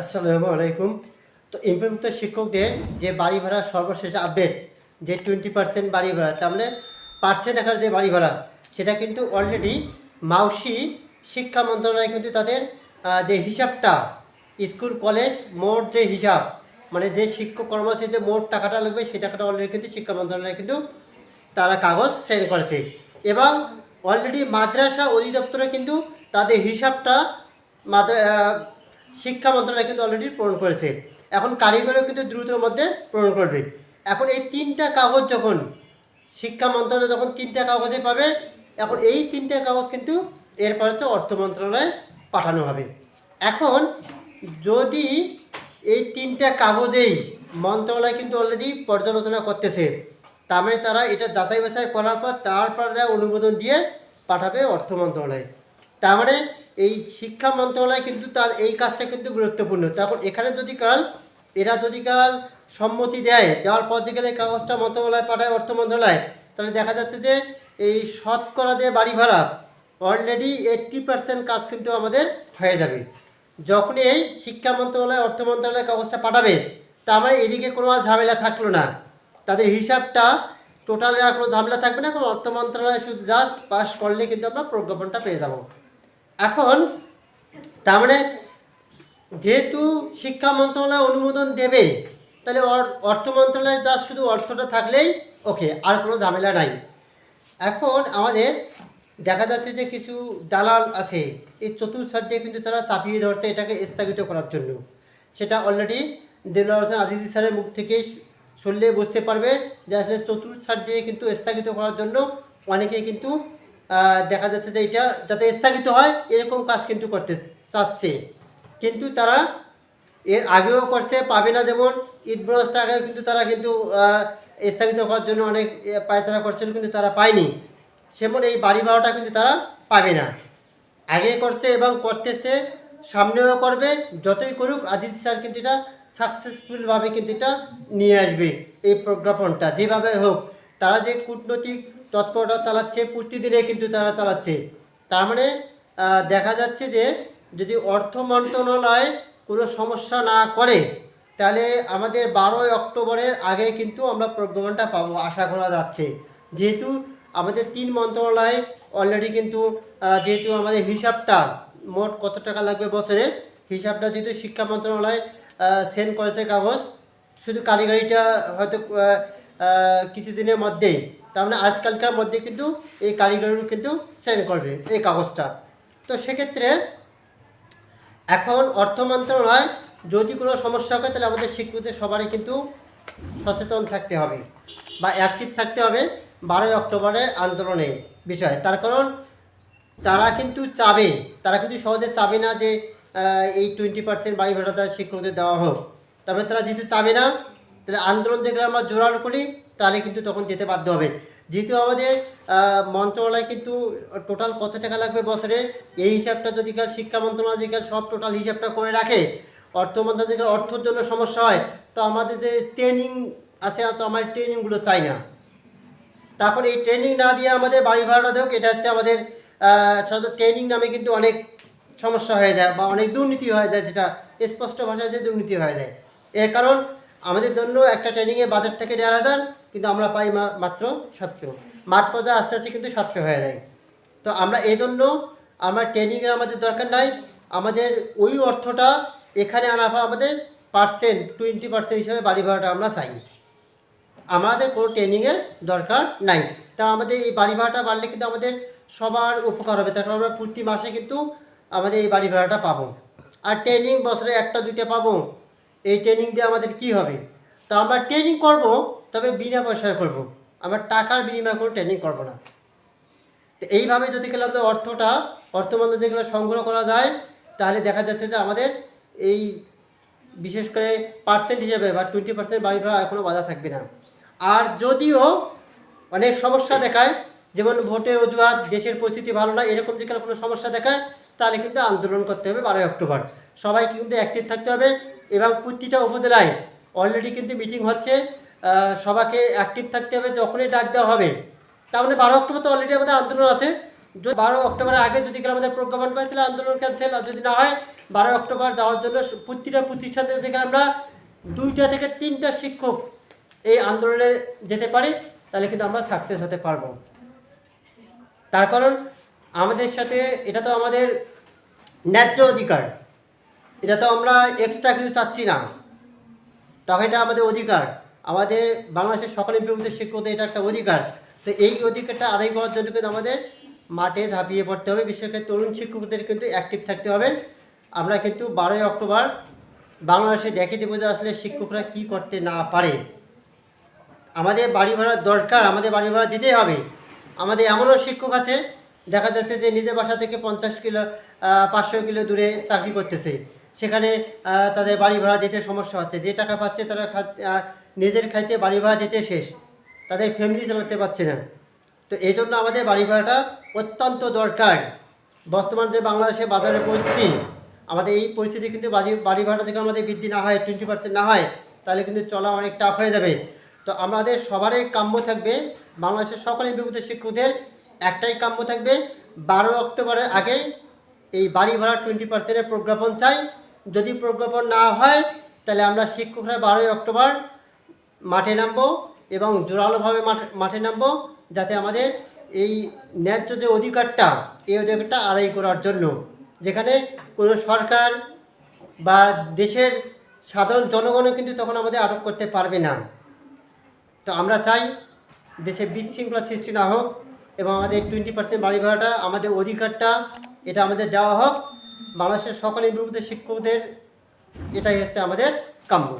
আসসালামু আলাইকুম। তো ইমপ্লয়মুক্ত শিক্ষকদের যে বাড়ি ভাড়া সর্বশেষ আপডেট যে টোয়েন্টি পার্সেন্ট বাড়ি ভাড়া, তার মানে পার্সেন্ট আকার যে বাড়ি ভাড়া, সেটা কিন্তু অলরেডি মাউসি শিক্ষা মন্ত্রণালয় কিন্তু তাদের যে হিসাবটা, স্কুল কলেজ মোট যে হিসাব মানে যে শিক্ষক কর্মচারী যে মোট টাকাটা লাগবে, সেই টাকাটা অলরেডি কিন্তু শিক্ষা মন্ত্রণালয় কিন্তু তারা কাগজ সেন্ড করেছে। এবং অলরেডি মাদ্রাসা অধিদপ্তরে কিন্তু তাদের হিসাবটা মাদ্রা শিক্ষা মন্ত্রণালয় কিন্তু অলরেডি পূরণ করেছে। এখন কারিগরও কিন্তু দ্রুতের মধ্যে পূরণ করবে। এখন এই তিনটা কাগজ যখন, শিক্ষা মন্ত্রণালয় যখন তিনটা কাগজে পাবে, এখন এই তিনটা কাগজ কিন্তু এরপর হচ্ছে অর্থ মন্ত্রণালয়ে পাঠানো হবে। এখন যদি এই তিনটা কাগজেই মন্ত্রণালয় কিন্তু অলরেডি পর্যালোচনা করতেছে, তার মানে তারা এটা যাচাই বাছাই করার পর তারপর অনুমোদন দিয়ে পাঠাবে অর্থ মন্ত্রণালয়। তার মানে এই শিক্ষা মন্ত্রণালয় কিন্তু তার এই কাজটা কিন্তু গুরুত্বপূর্ণ। তখন এখানে যদি কাল, এরা যদি কাল সম্মতি দেয়, দেওয়ার পর যে গেলে কাগজটা মন্ত্রণালয় পাঠায়, অর্থ মন্ত্রণালয়, তাহলে দেখা যাচ্ছে যে এই শতকরা যে বাড়ি ভাড়া অলরেডি এইট্টি পার্সেন্ট কাজ কিন্তু আমাদের হয়ে যাবে। যখন এই শিক্ষা মন্ত্রণালয়, অর্থ মন্ত্রণালয় কাগজটা পাঠাবে, তার মানে এদিকে কোনো আর ঝামেলা থাকল না। তাদের হিসাবটা টোটালে আর কোনো ঝামেলা থাকবে না, কোনো অর্থ মন্ত্রণালয় শুধু জাস্ট পাস করলে কিন্তু আমরা প্রজ্ঞাপনটা পেয়ে যাব। এখন, তার মানে যেহেতু শিক্ষা মন্ত্রণালয় অনুমোদন দেবে, তাহলে অর্থ মন্ত্রণালয়ে যা শুধু অর্থটা থাকলেই ওকে আর কোনো ঝামেলা নাই। এখন আমাদের দেখা যাচ্ছে যে কিছু দালাল আছে, এই চতুর্থ কিন্তু তারা চাপিয়ে ধরছে এটাকে স্থগিত করার জন্য। সেটা অলরেডি দেলোয়ার হোসেন আজিজি স্যারের মুখ থেকে শুনলে বুঝতে পারবে যে আসলে চতুর্থ দিয়ে কিন্তু স্থগিত করার জন্য অনেকেই কিন্তু দেখা যাচ্ছে যে এটা যাতে স্থগিত হয়, এরকম কাজ কিন্তু করতে চাচ্ছে। কিন্তু তারা এর আগেও করছে, পাবে না যেমন ঈদ আগেও কিন্তু তারা কিন্তু স্থগিত করার জন্য অনেক পায়তারা করছিল, কিন্তু তারা পায়নি। সেমন এই বাড়ি ভাড়াটা কিন্তু তারা পাবে না। আগে করছে এবং করতেছে, সামনেও করবে, যতই করুক, আজিজ স্যার কিন্তু এটা সাকসেসফুলভাবে কিন্তু এটা নিয়ে আসবে, এই প্রজ্ঞাপনটা, যেভাবে হোক। তারা যে কূটনৈতিক তৎপরতা চালাচ্ছে প্রতিদিনে কিন্তু তারা চালাচ্ছে। তার মানে দেখা যাচ্ছে যে যদি অর্থ মন্ত্রণালয় কোনো সমস্যা না করে, তাহলে আমাদের বারোই অক্টোবরের আগে কিন্তু আমরা প্রজ্ঞাপনটা পাবো, আশা করা যাচ্ছে। যেহেতু আমাদের তিন মন্ত্রণালয় অলরেডি কিন্তু যেহেতু আমাদের হিসাবটা মোট কত টাকা লাগবে বছরে, হিসাবটা যেহেতু শিক্ষা মন্ত্রণালয় সেন্ড করেছে কাগজ, শুধু কারিগরিটা হয়তো কিছুদিনের মধ্যেই। তার মানে আজকালকার মধ্যে কিন্তু এই কারিগরি কিন্তু সেন্ড করবে এই কাগজটা। তো সেক্ষেত্রে এখন অর্থ মন্ত্রণালয় যদি কোনো সমস্যা হয়, তাহলে আমাদের শিক্ষকদের সবারই কিন্তু সচেতন থাকতে হবে বা অ্যাক্টিভ থাকতে হবে বারোই অক্টোবরের আন্দোলনে বিষয়। তার কারণ তারা কিন্তু চাবে, তারা কিন্তু সহজে চাবে না যে এই টোয়েন্টি পার্সেন্ট বাড়ি ভাড়া শিক্ষকদের দেওয়া হোক। তবে তারা যেহেতু চাবে না, তাহলে আন্দোলন যেগুলো আমরা জোরালো করি তাহলে কিন্তু তখন যেতে বাধ্য হবে। যেহেতু আমাদের মন্ত্রণালয় কিন্তু টোটাল কত টাকা লাগবে বছরে? এই হিসাবটা যদি কাল শিক্ষা মন্ত্রণালয় যদি সব টোটাল হিসাবটা করে রাখে, অর্থ মন্ত্রণালয় যদি অর্থের জন্য সমস্যা হয়, তো আমাদের যে ট্রেনিং আছে, তো আমার ট্রেনিংগুলো চাই না। তারপর এই ট্রেনিং না দিয়ে আমাদের বাড়ি ভাড়া দেওক এটা হচ্ছে আমাদের সাধারণত ট্রেনিং নামে কিন্তু অনেক সমস্যা হয়ে যায় বা অনেক দুর্নীতি হয়ে যায়, যেটা স্পষ্ট ভাষায় যে দুর্নীতি হয়ে যায়। এর কারণ আমাদের জন্য একটা ট্রেনিংয়ে বাজার থেকে দেড় হাজার, কিন্তু আমরা পাই মাত্র সাতশো। মাঠ পর্যায়ে আস্তে আস্তে কিন্তু সাতশো হয়ে যায়। তো আমরা এই জন্য আমরা ট্রেনিংয়ের আমাদের দরকার নাই। আমাদের ওই অর্থটা এখানে আনার পর আমাদের পার্সেন্ট টোয়েন্টি পার্সেন্ট হিসাবে বাড়ি ভাড়াটা আমরা চাই। আমাদের কোনো ট্রেনিংয়ের দরকার নাই। তা আমাদের এই বাড়ি ভাড়াটা বাড়লে কিন্তু আমাদের সবার উপকার হবে। তার কারণ আমরা প্রতি মাসে কিন্তু আমাদের এই বাড়ি ভাড়াটা পাবো। আর ট্রেনিং বছরে একটা, দুইটা পাবো। এই ট্রেনিং দিয়ে আমাদের কি হবে? তো আমরা ট্রেনিং করব, তবে বিনা পয়সায় করব। আমরা টাকার বিনিময়ে কোনো ট্রেনিং করব না। তো এইভাবে যদি গেলে আমাদের অর্থটা অর্থমন্ত্র যেগুলো সংগ্রহ করা যায়, তাহলে দেখা যাচ্ছে যে আমাদের এই বিশেষ করে পার্সেন্ট হিসেবে বা টোয়েন্টি পার্সেন্ট বাড়ি ভাড়া কোনো বাধা থাকবে না। আর যদিও অনেক সমস্যা দেখায়, যেমন ভোটের অজুহাত, দেশের পরিস্থিতি ভালো না, এরকম যে কোনো সমস্যা দেখায়, তাহলে কিন্তু আন্দোলন করতে হবে বারোই অক্টোবর। সবাইকে কিন্তু অ্যাক্টিভ থাকতে হবে। এবং প্রতিটা উপজেলায় অলরেডি কিন্তু মিটিং হচ্ছে সবাকে অ্যাক্টিভ থাকতে হবে, যখনই ডাক দেওয়া হবে। তার মানে বারো অক্টোবর তো অলরেডি আমাদের আন্দোলন আছে। যদি বারো অক্টোবরের আগে যদি আমাদের প্রজ্ঞাপন করে, তাহলে আন্দোলন ক্যান্সেল আর যদি না হয়, বারো অক্টোবর যাওয়ার জন্য প্রতিটা প্রতিষ্ঠান থেকে আমরা দুইটা থেকে তিনটা শিক্ষক এই আন্দোলনে যেতে পারি, তাহলে কিন্তু আমরা সাকসেস হতে পারব। তার কারণ, আমাদের সাথে, এটা তো আমাদের ন্যায্য অধিকার। এটা তো আমরা এক্সট্রা কিছু চাচ্ছি না। তখন এটা আমাদের অধিকার। আমাদের বাংলাদেশের সকলে বিভক্ত শিক্ষকদের এটা একটা অধিকার। তো এই অধিকারটা আদায় করার জন্য কিন্তু আমাদের মাঠে ঝাঁপিয়ে পড়তে হবে। বিশেষ করে তরুণ শিক্ষকদের কিন্তু অ্যাক্টিভ থাকতে হবে। আমরা কিন্তু বারোই অক্টোবর বাংলাদেশে দেখে দেবো যে আসলে শিক্ষকরা কি করতে না পারে। আমাদের বাড়ি ভাড়ার দরকার, আমাদের বাড়ি ভাড়া দিতেই হবে। আমাদের এমনও শিক্ষক আছে, দেখা যাচ্ছে যে নিজের বাসা থেকে পঞ্চাশ কিলো পাঁচশো কিলো দূরে চাকরি করতেছে। সেখানে তাদের বাড়ি ভাড়া দিতে সমস্যা হচ্ছে। যে টাকা পাচ্ছে তারা নিজের খাইতে বাড়ি ভাড়া দিতে শেষ। তাদের ফ্যামিলি চালাতে পারছে না। তো এই জন্য আমাদের বাড়ি ভাড়াটা অত্যন্ত দরকার। বর্তমান যে বাংলাদেশের বাজারের পরিস্থিতি, আমাদের এই পরিস্থিতি কিন্তু বাড়ি ভাড়া থেকে আমাদের বৃদ্ধি না হয় টোয়েন্টি পার্সেন্ট না হয়, তাহলে কিন্তু চলা অনেক টাফ হয়ে যাবে। তো আমাদের সবারই কাম্য থাকবে, বাংলাদেশের সকল বিভূত শিক্ষকদের একটাই কাম্য থাকবে। বারো অক্টোবরের আগে এই বাড়ি ভাড়া টোয়েন্টি পার্সেন্টের প্রজ্ঞাপন চাই। যদি প্রজ্ঞাপন না হয়, তাহলে আমরা শিক্ষকরা বারোই অক্টোবর মাঠে নামবো এবং জোরালোভাবে মাঠে মাঠে নামবো যাতে আমাদের এই ন্যায্য যে অধিকারটা, এই অধিকারটা আদায় করার জন্য। যেখানে কোনো সরকার বা দেশের সাধারণ জনগণও কিন্তু তখন আমাদের আটক করতে পারবে না। তো আমরা চাই দেশে বিশৃঙ্খলা সৃষ্টি না হোক এবং আমাদের টোয়েন্টি পার্সেন্ট বাড়ি ভাড়াটা, আমাদের অধিকারটা, এটা আমাদের দেওয়া হোক। বাংলাদেশের সকল বিভূত শিক্ষকদের এটাই হচ্ছে আমাদের কাম্য।